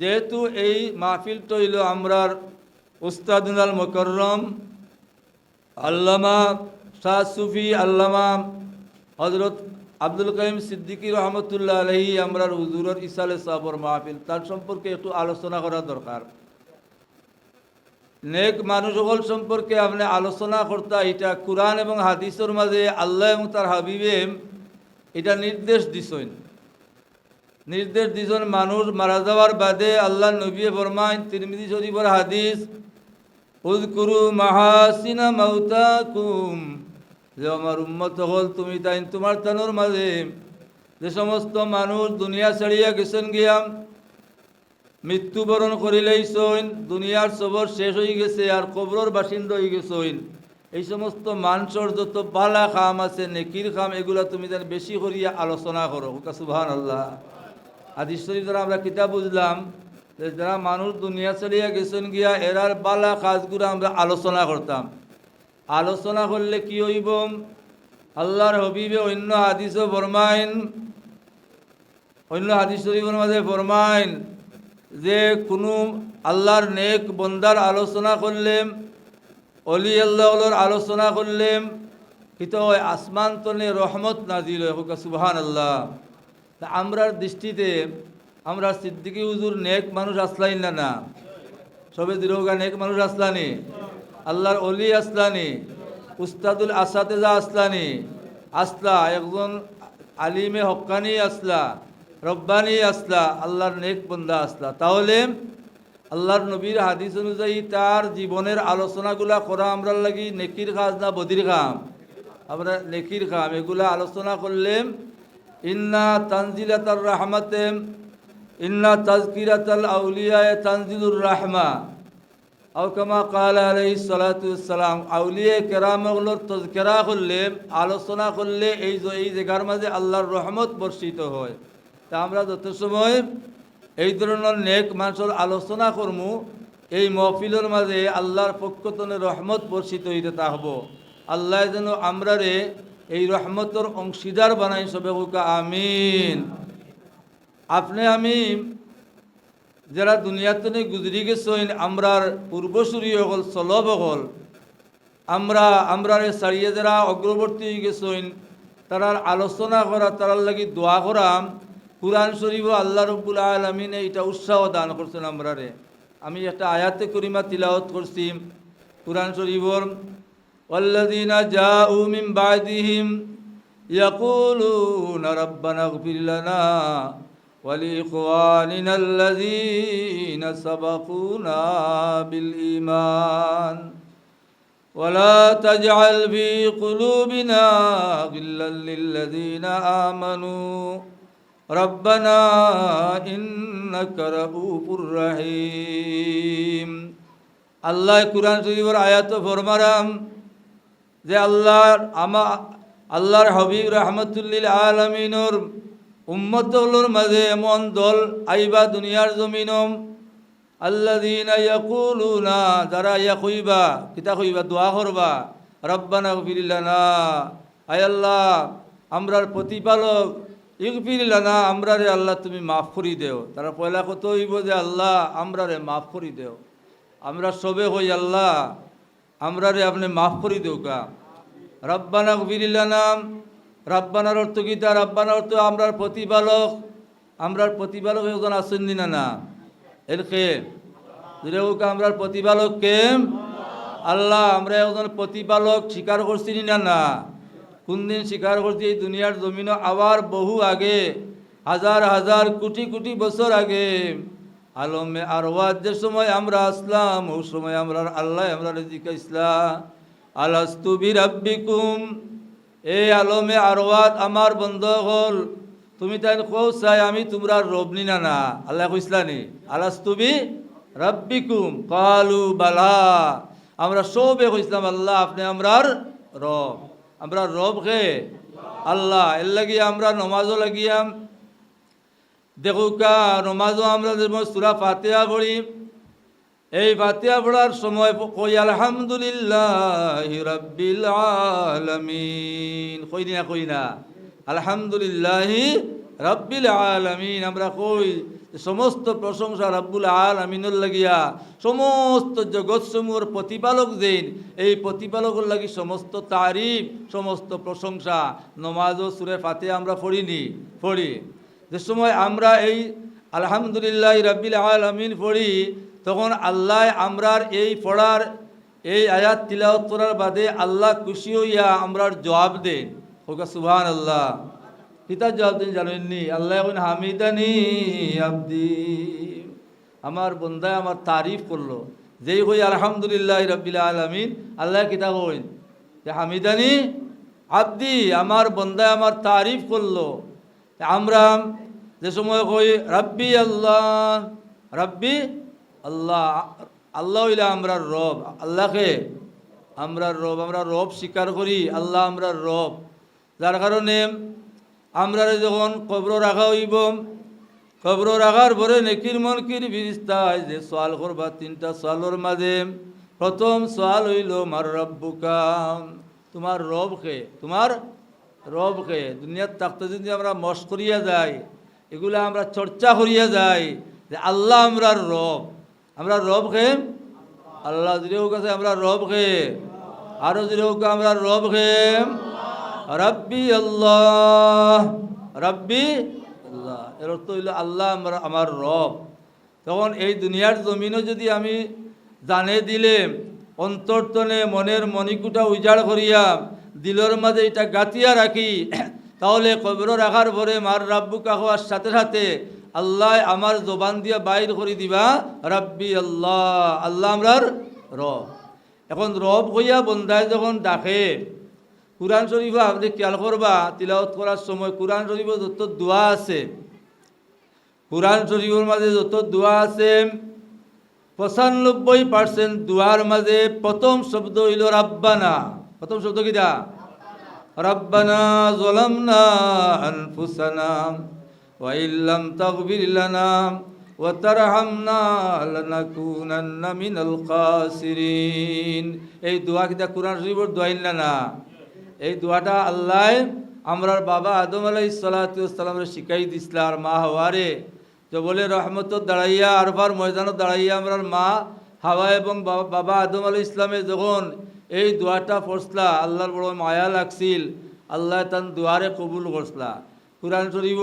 যেহেতু এই মাহফিলটা হইল আমরার উস্তাদুল মকরম আল্লামা শাহ সুফি, আল্লামা হজরত আব্দুল কাইম সিদ্দিকী রহমতুল্লাহ আলহি আমরার হুজুরের ইসালে সাহবর মাহফিল, তার সম্পর্কে একটু আলোচনা করা দরকার। নেক মানুষ সকল সম্পর্কে আপনি আলোচনা করতা, এটা কোরআন এবং হাদিসের মাঝে আল্লাহ এবং তার হাবিবে এটা নির্দেশ দিছেন। নির্দেশ দিছেন মানুষ মারা যাওয়ার বাদে আল্লাহ নবী ফরমাইন, তিরমিজি শরীফর হাদিস উজকুরু মাহাসিনা মাউতা কুম যে আমার উম্মত হল তুমি তাই তোমার তানুর মাঝে। যে সমস্ত মানুষ দুনিয়া ছাড়িয়া গেছেন গিয়াম, মৃত্যুবরণ করিলেই সইন, দুনিয়ার সবর শেষ হয়ে গেছে আর কবরর বাসিন্দা হয়ে গেছইন এই সমস্ত মানুষের যত বালা খাম আছে, নেকির খাম, এগুলা তুমি যেন বেশি করিয়া আলোচনা করো। সুবহান আল্লাহ আদিস শরীফ দ্বারা আমরা কিতাব বুঝলাম যে যারা মানুষ দুনিয়া ছাড়িয়া গেছেন গিয়া, এরার বালা কাজগুলো আমরা আলোচনা করতাম। আলোচনা করলে কি হইব? আল্লাহর হবিবে অন্য হাদিসও ফরমাইন, অন্য হাদিস শরীফের মাঝে ফরমাইন যে কোনো আল্লাহর নেক বন্দার আলোচনা করলেম অলি আল্লাহর আলোচনা করলেম ওই আসমান তনে রহমত নাজিল সুবহান আল্লাহ আমরার দৃষ্টিতে আমরা সিদ্দিকী হুজুর নেক মানুষ আসলাই না না? সবে দিরোগা নেক মানুষ আসলানি? আল্লাহর অলি আসলানি? উস্তাদুল আসাতেজা আসলানি? আসলা, একজন আলিমে হক্কানি আসলা, রব্বানি আসলা, আল্লাহর নেক বন্দা আসলা। তাহলে আল্লাহর নবীর হাদিস অনুযায়ী তার জীবনের আলোচনাগুলা করা আমরা লাগি নেকির কাজ না বদির কাম আমরা নেকির কাম এগুলা আলোচনা করলে ইন্না তানজিলাতার রাহমাতে, ইন্না তাজকিরাতাল আউলিয়ায় তানজিলুর রাহমা। আও কামা কাল আলাই সালাতাম আউলিয়া কেরামগুলোর তজকেরা করলে, আলোচনা করলে এই এই জায়গার মাঝে আল্লাহর রহমত বর্ষিত হয়। তা আমরা যত সময় এই ধরনের নেক মানুষের আলোচনা করমু, এই মহফিলের মাঝে আল্লাহর পক্ষতনে রহমত বর্ষিত হইতে থাকব। আল্লাহ যেন আমরারে এই রহমতর অংশীদার বানাই সবে হুকা আমিন। আপনি, আমি যারা দুনিয়াতে গুজরি গেছেন, আমরার পূর্বসূরি হল চলব হল। আমরা, আমরার সারিয়ে যারা অগ্রবর্তী গেছেন, তারার আলোচনা করা, তারার লাগি দোয়া করাম কুরআন শরীফ আল্লাহ রব্বুল আলমিনে এটা উৎসাহ দান করছেন আমরারে। আমি একটা আয়াতে করিমা তিলাওয়াত করছি। কুরআন শরীফর والذين جاءوا من بعدهم يقولون ربنا اغفر لنا ولإخواننا الذين سبقونا بالإيمان ولا تجعل في قلوبنا غلا للذين آمنوا ربنا إنك رؤوف رحيم الله قرآن شريف آيات فرمرام যে আল্লাহর আমা, আল্লাহর হবিব রহমতুল্লিল আলমিনর উম্মতগুলোর মাঝে এমন দল আইবা দুনিয়ার জমিনম আল্লাদিনা ইয়াকুলুনা, যারা ইয়া কইবা কিতা কইবা দোয়া করবা, রব্বানা গফিরিল্লানা আয় আল্লাহ, আমরার প্রতিপালক ইগফিরিল্লানা আমরারে আল্লাহ তুমি মাফ করি দেও। তারা পয়লা কত হইব যে আল্লাহ, আমরারে মাফ করি দেও। আমরা সবে হই আল্লাহ আমরারে আপনি মাফ করি দেও কা রব্বানা গফিরিল্লানা রাব্বানার অর্থ গীতা রাব্বানার অর্থ আমরার প্রতিপালক। আমরার প্রতিপালক একজন আসেননি না না এর কে? আমরার প্রতিপালক কে? আল্লাহ, আমরা একজন প্রতিপালক স্বীকার করছি না না কোন দিন স্বীকার করছি? এই দুনিয়ার জমিন আবার বহু আগে, হাজার হাজার কোটি কোটি বছর আগে। আলমে আর যে সময় আমরা আসলাম ও সময় আমরা আল্লাহ, আমরা জিজ্ঞাসলা আলাস্তু বিরাব্বিকুম। এই আলমে আরওয়াত, আমার বন্ধ হল তুমি তাই কৌ চাই আমি তোমরা রবনি না না আল্লাহ কইসলানি আলাস্তুবি রব্বিকুম কালু বালা। আমরা সবে কইসলাম, আল্লাহ, আপনি আমরার রব। আমরা রব কে? আল্লাহ। এর লাগিয়ে আমরা নমাজও লাগিয়াম দেখুকা নমাজও আমরা যেমন সুরা ফাতেহা পড়ি, এই ফাতিয়া পড়ার সময় কই, আলহামদুলিল্লাহ রব্বিল আলামিন। কই না কই না, আলহামদুলিল্লাহ রব্বিল আলামিন। আমরা কই সমস্ত প্রশংসা রাব্বুল আল আমিনুল লাগিয়া, সমস্ত জগৎসমূহর প্রতিপালক যেন, এই প্রতিপালকের লাগি সমস্ত তারিফ, সমস্ত প্রশংসা, নমাজ ও সুরে ফাতে আমরা পড়িনি, পড়ি। যে সময় আমরা এই আলহামদুলিল্লাহ রাব্বিল আল আমিন পড়ি, তখন আল্লাহ আমরার এই পড়ার, এই আয়াত তিলাওয়াত করার বাদে আল্লাহ খুশি হইয়া আমরার জবাব দেন। ওকে সুবহান আল্লাহ কিতার জবাব দিন, জানেননি? আল্লাহ এখন হামিদানি আব্দি। আমার বন্দায় আমার তারিফ করল। যেই হই আলহামদুলিল্লাহ রব্বিল আলমিন আল্লাহ কিতাব হইন যে হামিদানি আব্দি, আমার বন্দায় আমার তারিফ করল। আমরা যে সময় কই, রাব্বি আল্লাহ রাব্বি আল্লাহ আল্লাহ হইলে আমরা রব, আল্লাহকে আমরা রব আমরা রব স্বীকার করি, আল্লাহ আমরা রব। যার কারণে আমরা যখন কবর রাখা হইব, কবর রাখার পরে নেকির মনকির বিরিস্তায় যে সোয়াল করবা, তিনটা সোয়ালের মাঝে প্রথম সোয়াল হইল, মার রব্বুকা? তোমার রব খে তোমার রব খে দুনিয়ার থাকতে যদি আমরা মশ করিয়া যাই, এগুলা আমরা চর্চা করিয়া যাই, যে আল্লাহ আমরা রব। আমরা রব খে আল্লাহ যদি হোক আছে আমরা রব খে আরও যদি হোক আমরা রব খে রব্বি আল্লাহ। রব্বি আল্লাহ। এর অর্থ হইল আল্লাহ আমরা, আমার রব। তখন এই দুনিয়ার জমিনও যদি আমি জানে দিলে, অন্তর্তনে মনের মণিকুটা উজাড় করিয়া দিলর মাঝে এটা গাতিয়া রাখি, তাহলে কবর রাখার পরে মার রাব্বু কাহওয়ার সাথে সাথে আল্লাহ আমার জবান দিয়া বাইর করে দিবা, রাব্বি আল্লাহ আল্লাহ আমরার রব। এখন রব হইয়া বন্দায় যখন ডাকে, কোরআন শরীফ আপনি খেয়াল করবা তিলাওত করার সময় কোরআন শরীফের যত দোয়া আছে, কোরআন শরীফের মাঝে যত দোয়া আছে, পঁচানব্বই পার্সেন্ট দোয়ার মাঝে প্রথম শব্দ হইল রাব্বানা। প্রথম শব্দ কিটা রাব্বানা জলামনা আনফুসানা ওয়া ইল্লাম তাগফির লানা ওয়া তারহামনা লানাকুনান্না এই দোয়া কিটা কোরআন শরীফের না? এই দোয়াটা আল্লাহ আমরার বাবা আদম আলাই সালাতামরে শিখাই দিছিল আর মা হওয়ারে যে বলে রহমত দাঁড়াইয়া আরবার ময়দানত দাঁড়াইয়া আমরার মা হাওয়া এবং বাবা আদম আলী ইসলামে যখন এই দোয়াটা পড়সলা আল্লাহর বড় মায়া লাগছিল। আল্লাহ তান দুয়ারে কবুল করসলা। কোরআন শরীফ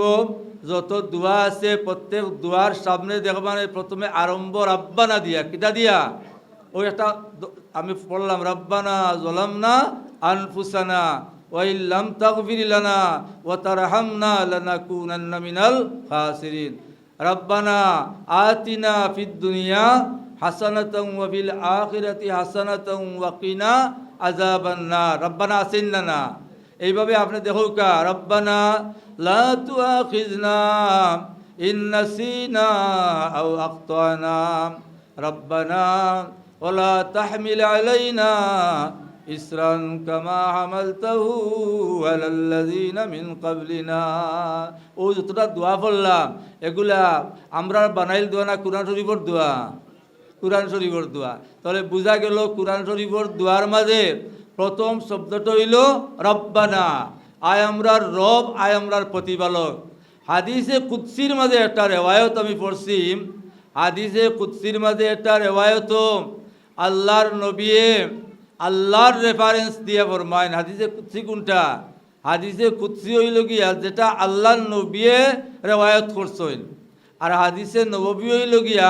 যত দোয়া আছে, প্রত্যেক দোয়ার সামনে দেখবানে প্রথমে আরম্ভ রাব্বানা দিয়া। কিতা দিয়া? ওই একটা আমি পড়লাম, রব্বানা জলামনা আনফুসানা ওয়াইল্লাম তাগফির লানা ওয়া তারহামনা লানাকুনান্না মিনাল খাসিরিন। রব্বানা আতিনা ফিদ দুনিয়া হাসানাতাম ওয়াবিল আখিরাতি হাসানাতাম ওয়াকিনা আজাবান্না রব্বানা আসিন্না এইভাবে আপনি দেখুকা রব্বানা লা তুআখিজনা ইন নাসিনা আও আখতানা রব্বানা ওয়ালা তাহমিল আলাইনা ইসরান কামা হামালতাহু আলাল্লাযীনা মিন ক্বাবলিনা ও যতটা দোয়া পড়লাম এগুলা আমরা বানাইল দোয়া না, কোরআন শরীফের দোয়া? কোরআন শরীফর দোয়া। তাহলে বোঝা গেল কোরআন শরীফর দোয়ার মাঝে প্রথম শব্দটা হইল রব্বানা। আয় আমরার রব, আয় আমরার প্রতিপালক। হাদিসে কুৎসির মাঝে একটা রেওয়ায়ত আমি পড়ছি। হাদিসে কুৎসির মাঝে একটা রেওয়ায়ত, আল্লাহর নবিয়ে আল্লাহর রেফারেন্স দিয়ে ফরমাইন হাদিসে কুৎসি কোনটা? হাদিসে কুৎসি হইল গিয়া যেটা আল্লাহর নবিয়ে রেওয়ায়ত করছেন। আর হাদিসে নবী হইল গিয়া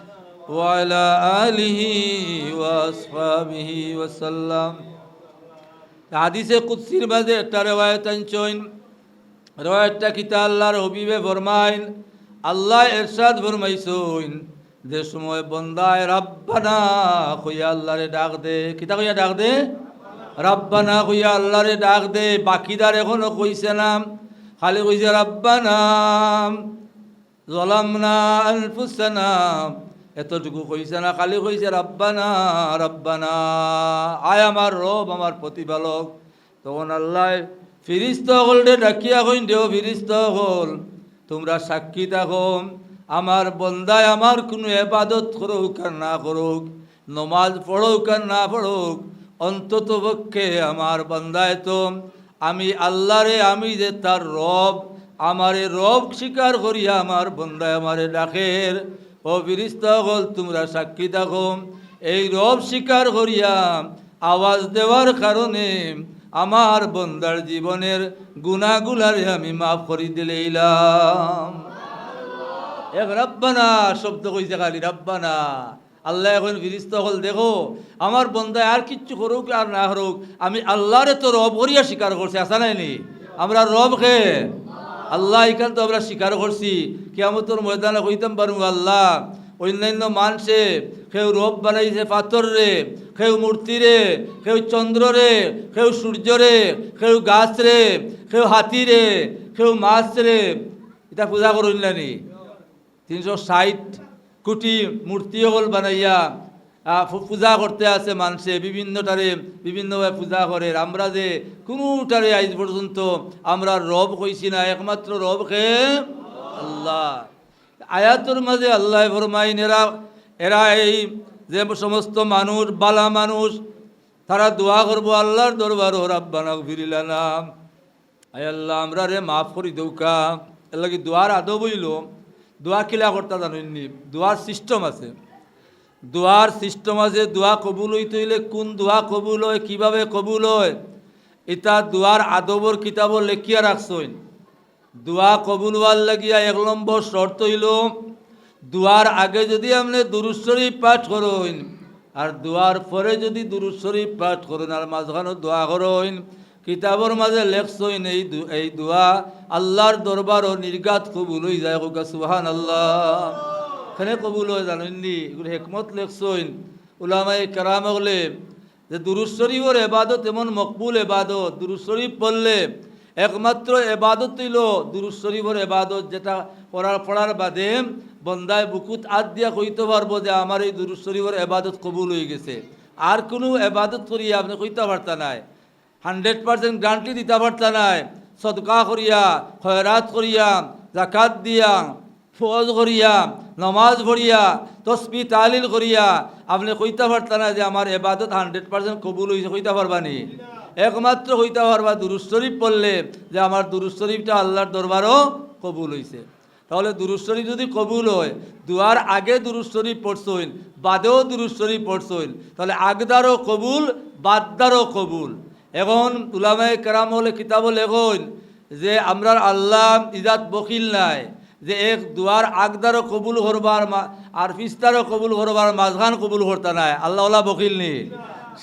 وعلى آله وأصحابه وسلم হাদিসে কুৎসির মাঝে একটা রেওয়ায়ত আনছেন রেওয়ায়তটা কিতা আল্লাহর হবিবে ফরমাইন আল্লাহ এরশাদ ফরমাইছেন যে সময় বন্দায় রাব্বানা কইয়া আল্লাহরে ডাক দে কিতা কইয়া ডাক দে রাব্বানা কইয়া আল্লাহরে ডাক দে বাকিদার এখনো কইছে না খালি কইছে রাব্বানা জলামনা আনফুসানা এতটুকু কইছে না, খালি কইছে, রাব্বানা রাব্বানা, আয় আমার রব, আমার প্রতিপালক। তখন আল্লাহ ফিরিস্ত হলরে ডাকিয়া কইন, দেও ফিরিস্ত হল, তোমরা সাক্ষী থাকো। আমার বন্দায় আমার কোনো এবাদত করুক আর না করুক, নমাজ পড়ুক আর না পড়ুক, অন্তত পক্ষে আমার বন্দায় তো আমি আল্লাহরে, আমি যে তার রব, আমারে রব স্বীকার করিয়া আমার বন্দায় আমারে ডাকের। ও ফিরিস্তা হল তোমরা সাক্ষী থাকো এই রব স্বীকার করিয়া আওয়াজ দেওয়ার কারণে আমার বন্দার জীবনের গুণাগুলারে আমি মাফ করি দিলেইলাম এক রব্বানা, শব্দ কইছে খালি, রব্বানা। আল্লাহ এখন ফিরিস্ত হল দেখো, আমার বন্দায় আর কিচ্ছু করুক আর না করুক, আমি আল্লাহরে তো রব করিয়া স্বীকার করছি আসা নাই নি? আমরা রব খে আল্লাহ এখান তো আমরা স্বীকার করছি। কেমতর ময়দানে কইতাম পারু আল্লাহ, অন্যান্য মানুষে, কেউ রব বানাইছে পাথর রে, কেউ মূর্তি রে, কেউ চন্দ্র রে, কেউ সূর্য রে, কেউ গাছ রে, কেউ হাতি রে, কেউ মাছ রে। এটা পূজা নানি তিনশো ষাট কোটি মূর্তি হল বানাইয়া পূজা করতে আছে মানুষে, বিভিন্নটারে, বিভিন্নভাবে পূজা করে। আমরা যে কোনোটারে আজ পর্যন্ত আমরা রব কইছি না, একমাত্র রব খে আল্লাহ। আয়াতর মাঝে আল্লাহ ফরমাইন, এরা এরা এই যে সমস্ত মানুষ, বালা মানুষ, তারা দোয়া করব আল্লাহর দরবার, ও রাব্বানা ফিরিলানা আয় আল্লাহ, আমরা রে মাফ করি দৌকা। এর লাগি দোয়ার আদৌ বইল দোয়া কিলা করতে জানেননি, দোয়ার সিস্টেম আছে। দোয়ার সিস্টেম আছে দোয়া কবুল হইতে হইলে কোন দোয়া কবুল হয়, কীভাবে কবুল হয়? এটা দোয়ার আদবর কিতাব লেখিয়া রাখছইন দোয়া কবুল হওয়ার লাগিয়া এক নম্বর শর্ত হইল, দোয়ার আগে যদি আপনি দুরুশ্বরী পাঠ করইন আর দোয়ার পরে যদি দুরুশ্বরী পাঠ করুন, আর মাঝখানে দোয়া করইন কিতাবর মাঝে লেখছইন এই এই দোয়া আল্লাহর দরবার ও নির্গাত কবুল হয়ে যায় সুহান আল্লাহ এখানে কবুল হয়, জানেননি? এগুলো হেকমত লেখছইন উলামাই কেরাম যে দুরুজ এবাদত এমন মকবুল এবাদত দুরুজ শরীফ পড়লে একমাত্র এবাদত হইল দুরুজ এবাদত, যেটা পড়ার পড়ার বাদে বন্দায় বুকুত আদ দিয়া কইতে পারব যে আমার এই দুরুজ এবাদত কবুল হয়ে গেছে। আর কোনো এবাদত করিয়া আপনি কইতে পারতা নাই। হান্ড্রেড পার্সেন্ট গ্যারান্টি দিতে পারতা নাই। সদকা করিয়া, খয়রাত করিয়া জাকাত দিয়া ফজ করিয়া, নমাজ পড়িয়া, তসবি, তালিল করিয়া, আপনি কইতে পারতা না যে আমার এবাদত হান্ড্রেড পার্সেন্ট কবুল হয়েছে কইতে পারবানি একমাত্র কইতে পারবা দুরুজ শরীফ পড়লে যে আমার দুরুজ শরীফটা আল্লাহর দরবারও কবুল হয়েছে তাহলে দুরুজ শরীফ যদি কবুল হয়, দুয়ার আগে দুরুজ শরীফ পড়ছইন, বাদেও দুরুজ শরীফ পড়ছইন, তাহলে আগদারও কবুল, বাদদারও কবুল। এখন উলামায়ে কেরাম হলে কিতাব লেখন যে আমরার আল্লাহ ইজাত বকিল নাই যে এক দুয়ার আগদারও কবুল করবার আর ফিস্তারও কবুল করবার মাঝখান কবুল করতে নাই। আল্লাহ বকিল নি।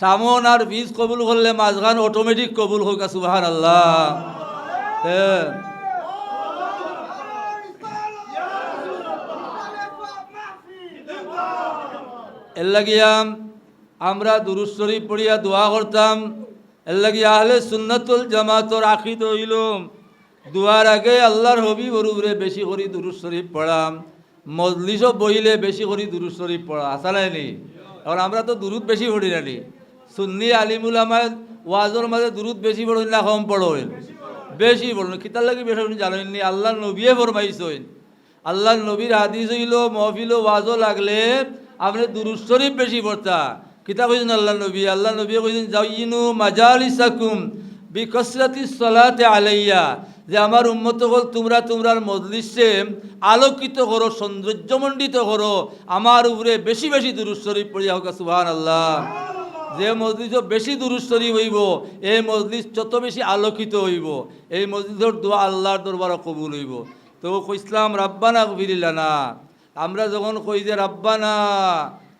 সামন আর বীজ কবুল করলে মাঝখান অটোমেটিক কবুল হোক সুবাহান আল্লাহ এর লাগিয়া আমরা দুরুজ শরীফ পড়িয়া দোয়া করতাম। এর লাগিয়া আহলে সুন্নাতুল জামাতর আখিদ হইল দুয়ার আগে আল্লাহর হবি বরুবরে বেশি করি দুরুজ শরীফ পড়াম। মজলিসও বইলে বেশি করি দুরুজ শরীফ পড়া। আসা নাই নি? এখন আমরা তো দুরুদ বেশি পড়ি নানি সুন্নি আলিমুল আমার ওয়াজর মাঝে দুরুদ বেশি পড়ুন না কম পড়ুন? বেশি পড়ুন। কিতার লাগি বেশি জানেননি আল্লাহর নবিয়ে ফরমাইছইন আল্লাহর নবীর হাদিস হইল, মহফিল ওয়াজও লাগলে আপনি দুরুজ শরীফ বেশি পড়তা। কিতাব কইছেন আল্লাহ নবী। আল্লাহ নবী কইছেন জাইনু মাজালিসাকুম বিকসরাতি সলাতে আলাইয়া। যে আমার উম্মত হল, তোমরা তোমরার মজলিসে আলোকিত করো, সৌন্দর্যমণ্ডিত করো। আমার উপরে বেশি বেশি দুরুজ শরীফ পড়িয়া হোক সুবহান আল্লাহ যে মসজিদ বেশি দুরুস্তরি হইব, এই মসজিদ যত বেশি আলোকিত হইব, এই মসজিদের দোয়া আল্লাহর দরবার কবুল হইব। তো কইসলাম রাব্বানা না আমরা যখন কই যে, রাব্বানা,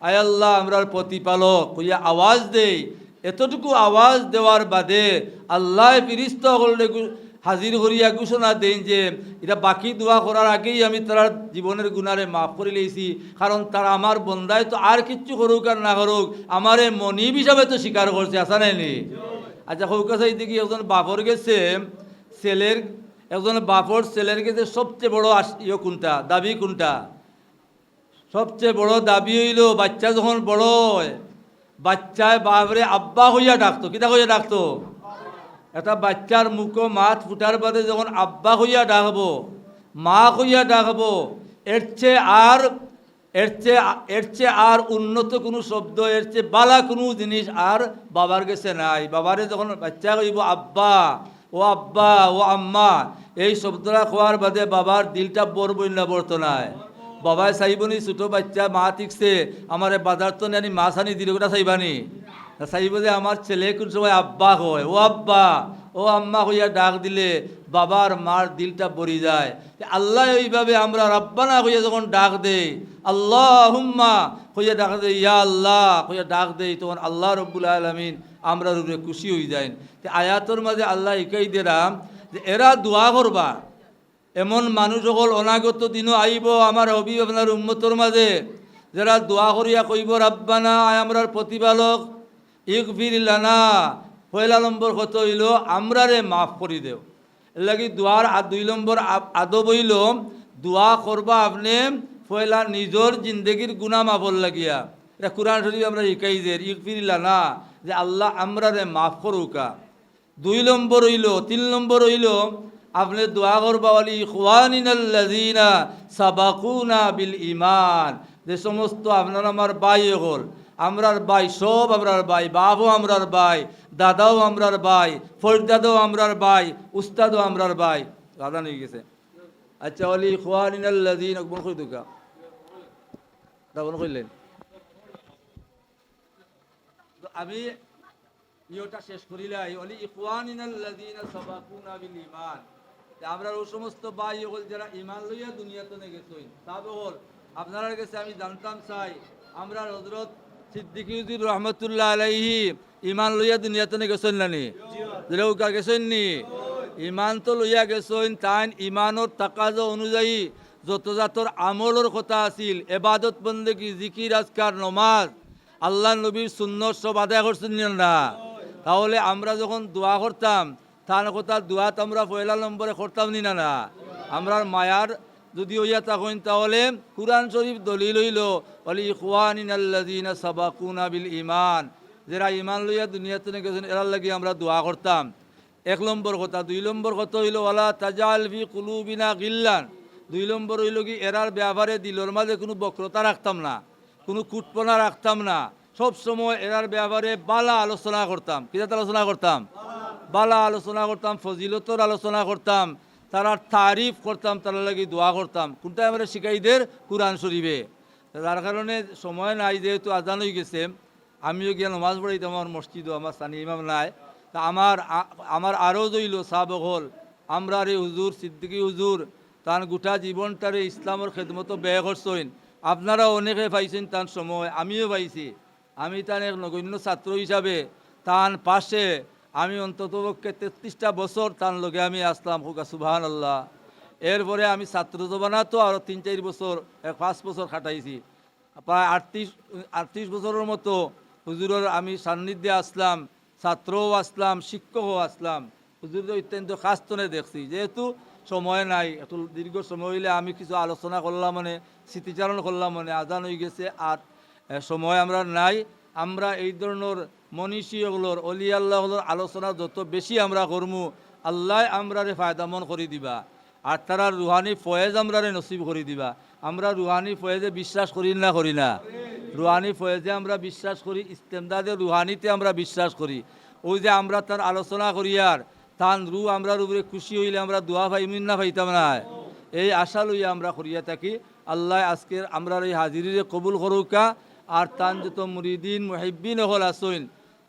আয় আল্লাহ আমরার প্রতিপালক কইয়া আওয়াজ দেই। এতটুকু আওয়াজ দেওয়ার বাদে আল্লাহ ফিরিস্ত করলে হাজির করিয়া ঘোষণা দেন যে, এটা বাকি দোয়া করার আগেই আমি তার জীবনের গুণারে মাফ করে লিয়েছি কারণ তারা আমার বন্দায় তো আর কিচ্ছু করুক আর না করুক, আমারে মনিব হিসাবে তো স্বীকার করছে আসা নাইনি আচ্ছা হৌকা সাইতে কি একজন বাপর গেছে, ছেলের, একজন বাপর ছেলের গেছে সবচেয়ে বড় ইয়ে কোনটা? দাবি কোনটা? সবচেয়ে বড় দাবি হইল, বাচ্চা যখন বড় বাচ্চায় বাবরে আব্বা হইয়া ডাকতো, কিতা হইয়া ডাকতো? একটা বাচ্চার মুখ মাছ ফুটার বাদে যখন আব্বা হইয়া ডাকবো মা হইয়া ডাকবো এর চেয়ে আর এর চেয়ে এর চেয়ে আর উন্নত কোনো শব্দ এর চেয়ে বালা কোনো জিনিস আর বাবার কাছে নাই। বাবারে যখন বাচ্চা কইব, আব্বা ও আব্বা ও আম্মা, এই শব্দটা খোয়ার বাদে বাবার দিলটা বর বন্যা বর্ত নাই বাবাই চাইবনি ছোট বাচ্চা, মা ঠিকছে আমার বাজার তো নানি মাছ আনি দিল ওটা চাইবানি চাইব যে আমার ছেলে কোন সময় আব্বা হয়, ও আব্বা, ও আম্মা হইয়া ডাক দিলে বাবার মার দিলটা পড়ি যায়। আল্লাহ এইভাবে আমরা রাব্বানা হইয়া যখন ডাক দেই আল্লাহ হুম্মা হইয়া ডাক দেই, ইয়া আল্লাহ, হইয়া ডাক দেই, তখন আল্লাহ রব্বুল আলমিন আমরা রূপে খুশি হয়ে যায় আয়াতর মাঝে আল্লাহ ইকাই দিলাম যে এরা দোয়া করবা। এমন মানুষ সকল অনাগত দিনও আইব আমার আপনার উম্মতর মাঝে। যারা দোয়া করিয়া কইব, রাব্বানা আমরার প্রতিপালক ইকবির লানা, পয়লা নম্বর কত হইল? আমরারে মাফ করি দেও। লাগি দোয়ার দুই নম্বর আদব হইল, দোয়া করবা আপনি পয়লা নিজর জিন্দগির গুণা মাফর লাগিয়া। এটা কোরআন শরীফ আমরা শিকাই যে ইকবির লানা, যে আল্লাহ আমরারে মাফ করুকা। দুই নম্বর হইল, তিন নম্বর হইল, আপনি দোয়া করবা বলি, ইখওয়ানিনাল্লাযিনা সাবাকুনা বিল ইমান যে সমস্ত আপনার আমার বাই হল। আমরার বাই সব আমরার বাই বাবও আমরার বাই দাদাও আমরার বাই ফরদাদাও আমরার বাই উস্তাদও আমরার বাই দাদা নিয়ে গেছে। আচ্ছা বলি ইখওয়ানিনাল্লাযিন কোন কই দুকা তা কোন কইলেন। তো আমি ইয়োটা শেষ করিলাই অলি ইখওয়ানিনাল্লাযিনা সাবাকুনা বিল ঈমান। আমরা ওই সমস্ত ভাই হল যারা ঈমান লইয়া দুনিয়াতে গেছই তাবে হল আপনারা কাছে আমি জানতাম চাই আমরা হযরত সিদ্দিকী হুজুর রহমাতুল্লাহ আলাইহি ঈমান লইয়া দুনিয়াতে গেছেন নানি? কা গেছেন নি? ঈমান তো লইয়া গেছেন, তাইন ঈমানের তাকাজা অনুযায়ী যত জাতর আমলের কথা আছিল, এবাদত বন্দেগী জিকির আজকার নমাজ, আল্লাহ নবীর সুন্নত সব আদায় করছেন না তাহলে আমরা যখন দোয়া করতাম, তার কথা দোয়াত আমরা পয়লা নম্বরে করতাম না না আমরা মায়ার যদি হইয়া তখন তাহলে কুরআন শরীফ দলিল হইল, অলি বিল ঈমান। যারা ইমান লইয়া দুনিয়াতে গেছেন, এরার লাগি আমরা দোয়া করতাম। এক নম্বর কথা। দুই নম্বর কথা হইল, ওয়ালা তাজাল ফি কুলুবিনা গিল্লান। দুই নম্বর হইল কি, এরার ব্যাপারে দিলর মাঝে কোনো বক্রতা রাখতাম না, কোনো কুটপনা রাখতাম না। সব সময় এরার ব্যাপারে বালা আলোচনা করতাম। কিজাত আলোচনা করতাম? বালা আলোচনা করতাম, ফজিলতর আলোচনা করতাম। তারা তারিফ করতাম, তারা লাগি দোয়া করতাম। কোনটা আমরা শিকাইদের কোরআন শরীফে। যার কারণে সময় নাই, যেহেতু আজান হয়ে গেছে, আমিও গিয়ে নমাজ পড়াইতাম, আমার মসজিদও, আমার স্থানীয় ইমাম নাই। তা আমার আমার আরও জইল সাবক হল, আমরা রে হুজুর, সিদ্দিকী হুজুর, তার গোটা জীবনটারে ইসলামের খেদমতো ব্যয় করছেন। আপনারা অনেকে পাইছেন তার সময়, আমিও পাইছি। আমি তার এক নগণ্য ছাত্র হিসাবে, তার পাশে আমি অন্তত পক্ষে তেত্রিশটা বছর তার লগে আমি আসলাম। হোকা সুবাহান আল্লাহ এরপরে আমি ছাত্র জবানা তো আরও তিন, চার বছর পাঁচ বছর খাটাইছি। প্রায় আটত্রিশ আটত্রিশ বছরের মতো হুজুরের আমি সান্নিধ্যে আসলাম, ছাত্রও আসলাম, শিক্ষকও আসলাম। হুজুরের অত্যন্ত কাস্তনে দেখছি। যেহেতু সময় নাই একটু দীর্ঘ সময় হইলে আমি কিছু আলোচনা করলাম মানে স্মৃতিচারণ করলাম মানে আজান হয়ে গেছে আর সময় আমরা নাই। আমরা এই ধরনের মনীষীগুলোর অলি আল্লাহগুলোর আলোচনা যত বেশি আমরা করমু, আল্লাহ আমরারে ফায়দামন করে দিবা। আর তারা রুহানি ফয়েজ আমরারে নসিব করে দিবা। আমরা রুহানি ফয়েজে বিশ্বাস করি না করি না। রুহানি ফয়েজে আমরা বিশ্বাস করি, ইস্তেমদাদে রুহানিতে আমরা বিশ্বাস করি। ওই যে আমরা তার আলোচনা করি আর তান রু আমরা উপরে খুশি হইলে আমরা দোয়া পাইমিন না পাইতাম না। এই আশা লইয়া আমরা করিয়া থাকি, আল্লাহ আজকের আমরা এই হাজিরিরে কবুল করুকা আর তান যত মুরিদিন, মুহিব্বিন হল আসইন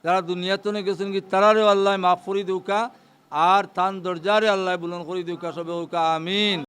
যারা দুনিয়াতনে গেছেন কি, তারারেও আল্লাহ মাফ করি দৌকা আর তান দরজারে আল্লাহ বুলন করি দৌকা সবে আমিন।